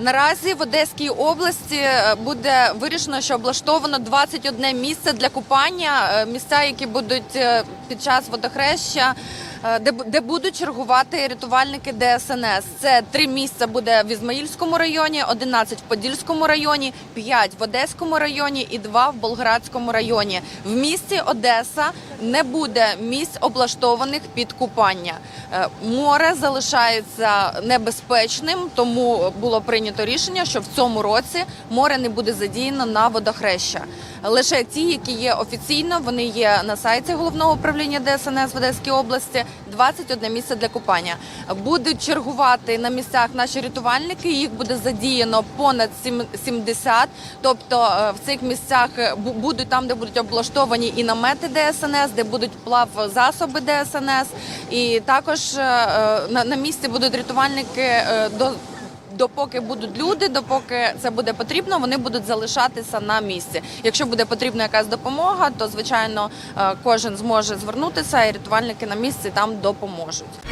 Наразі в Одеській області е, буде вирішено, що облаштовано 21 місце для купання. е, Місця, які будуть е, під час водохреща, де, бу- де будуть чергувати рятувальники ДСНС. Це три місця буде в Ізмаїльському районі, 11 в Подільському районі, 5 в Одеському районі і 2 в Болградському районі. В місті Одеса не буде місць облаштованих під купання. Е, Море залишається небезпечним, тому було прийнято рішення, що в цьому році море не буде задіяно на водохреща. Лише ті, які є офіційно, вони є на сайті головного управління ДСНС в Одеській області. 21 місце для купання. Будуть чергувати на місцях наші рятувальники. Їх буде задіяно понад 70. Тобто е, в цих місцях е, будуть там, де будуть облаштовані і намети ДСНС, де будуть плав засоби ДСНС, і також е, на, місці будуть рятувальники до. Допоки будуть люди, допоки це буде потрібно, вони будуть залишатися на місці. Якщо буде потрібна якась допомога, то звичайно е, кожен зможе звернутися, і рятувальники на місці там допоможуть.